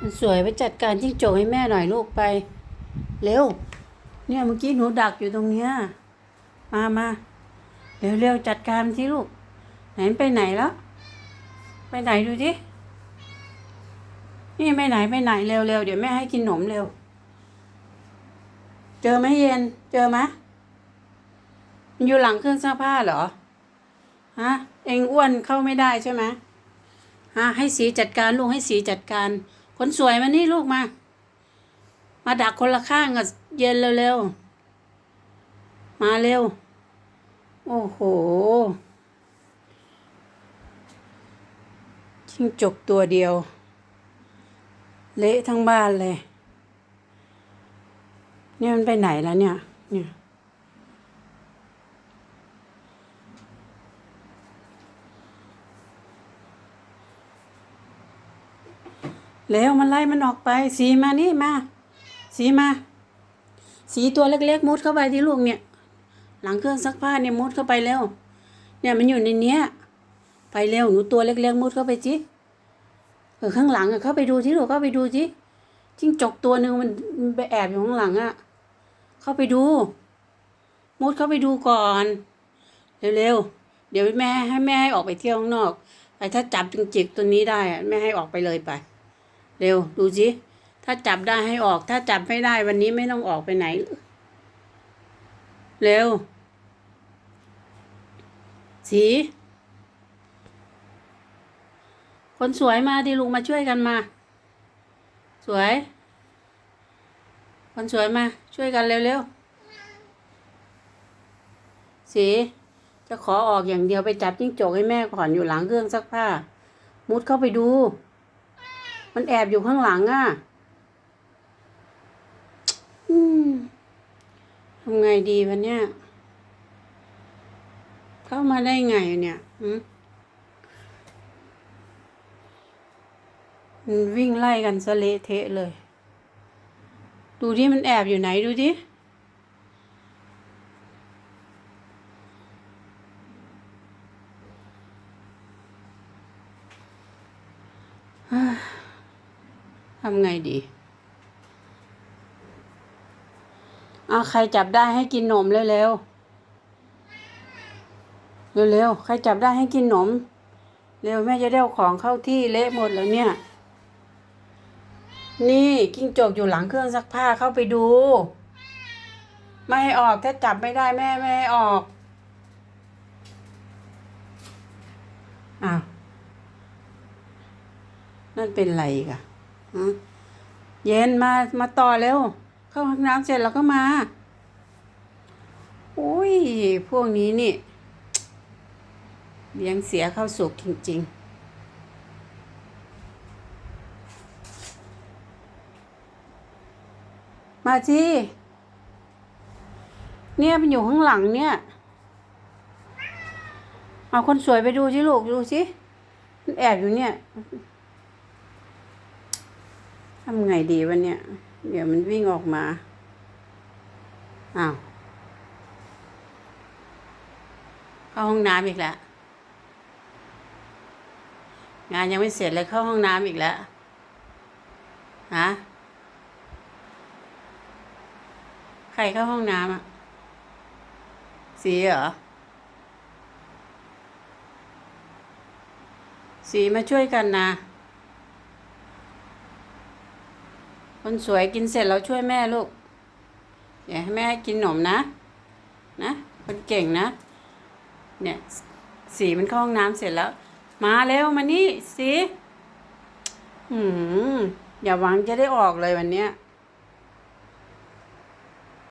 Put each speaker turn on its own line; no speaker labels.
มันสวยไปจัดการจิ้งจกให้แม่หน่อยลูกไป เร็ว เนี่ยเมื่อกี้หนูดักอยู่ตรงเนี้ยมามาเร็วเร็วจัดการสิลูก ไหนมันไปไหนแล้ว ไปไหนดูสินี่ไปไหนไปไหนเร็วเร็วเดี๋ยวแม่ให้กินขนมเร็ว เจอไหมเย็น เจอไหมมันอยู่หลังเครื่องซักผ้าเหรอฮะเองอ้วนเข้าไม่ได้ใช่ไหมฮะให้สีจัดการลูกให้สีจัดการ คนสวยมานี่ลูกมา มาดักคนละข้างกับเย็นเร็วๆ มาเร็ว โอ้โหจิ้งจกตัวเดียว เละทั้งบ้านเลย เนี่ยมันไปไหนแล้วเนี่ย เนี่ย เร็วมันไล่มันออกไป สีมานี่มา สีมา สีตัวเล็กๆมุดเข้าไปที่ลูกเนี่ย หลังเครื่องซักผ้าเนี่ยมุดเข้าไปเร็วเนี่ยมันอยู่ในเนี้ย ไปเร็วหนูตัวเล็กๆมุดเข้าไปจิเออข้างหลังอะเข้าไปดูที่ลูกเข้าไปดูจิจิ้งจกตัวหนึ่งมันมันไปแอบอยู่ข้างหลังอะเข้าไปดู มุดเข้าไปดูก่อนเร็วๆเดี๋ยวแม่ให้แม่ให้ออกไปเที่ยวข้างนอกไอ้ถ้าจับจิงจิกตัวนี้ได้อะแม่ให้ออกไปเลยไป เร็วดูสิถ้าจับได้ให้ออก ถ้าจับไม่ได้วันนี้ไม่ต้องออกไปไหน เร็ว สี คนสวยมาดิลุงมาช่วยกันมา สวย คนสวยมา ช่วยกันเร็วๆ สี จะขอออกอย่างเดียวไปจับจิ้งจกให้แม่ก่อนอยู่หลังเครื่องซักผ้า มุดเข้าไปดู มันแอบอยู่ข้างหลังอะอืมทำไงดีวันเนี้ยเข้ามาได้ไงเนี่ยหืมมันวิ่งไล่กันสะเละเทะเลย ดูที่มันแอบอยู่ไหนดูดิทำไงดีเอาใครจับได้ให้กินนมเร็วๆเร็วๆใครจับได้ให้กินนม เร็วแม่จะได้เอาของเข้าที่เละหมดแล้วเนี่ย นี่กิ้งจกอยู่หลังเครื่องซักผ้าเข้าไปดู ไม่ให้ออกถ้าจับไม่ได้แม่ไม่ให้ออกอ้าวนั่นเป็นไรอีกอะ เย็นมามาต่อเร็ว เข้าห้องน้ำเสร็จแล้วก็มาโอ้ย พวกนี้นี่เลี้ยงเสียเข้าสุกจริง ๆมาที่เนี่ยมันอยู่ข้างหลังเนี่ย เอาคนสวยไปดูสิลูกดูสิมันแอบอยู่เนี่ย ทำไงดีวะเนี่ยเดี๋ยวมันวิ่งออกมา อ้าว เข้าห้องน้ำอีกแล้ว งานยังไม่เสร็จเลยเข้าห้องน้ำอีกแล้ว ฮะ ใครเข้าห้องน้ำอะ สีเหรอ สีมาช่วยกันนะ คนสวยกินเสร็จแล้วช่วยแม่ลูก อย่าให้แม่ให้กินขนมนะ นะ คนเก่งนะ เนี่ย สีมันเข้าห้องน้ำเสร็จแล้ว มาเร็วมานี่สีหืมอย่าหวังจะได้ออกเลยวันเนี้ย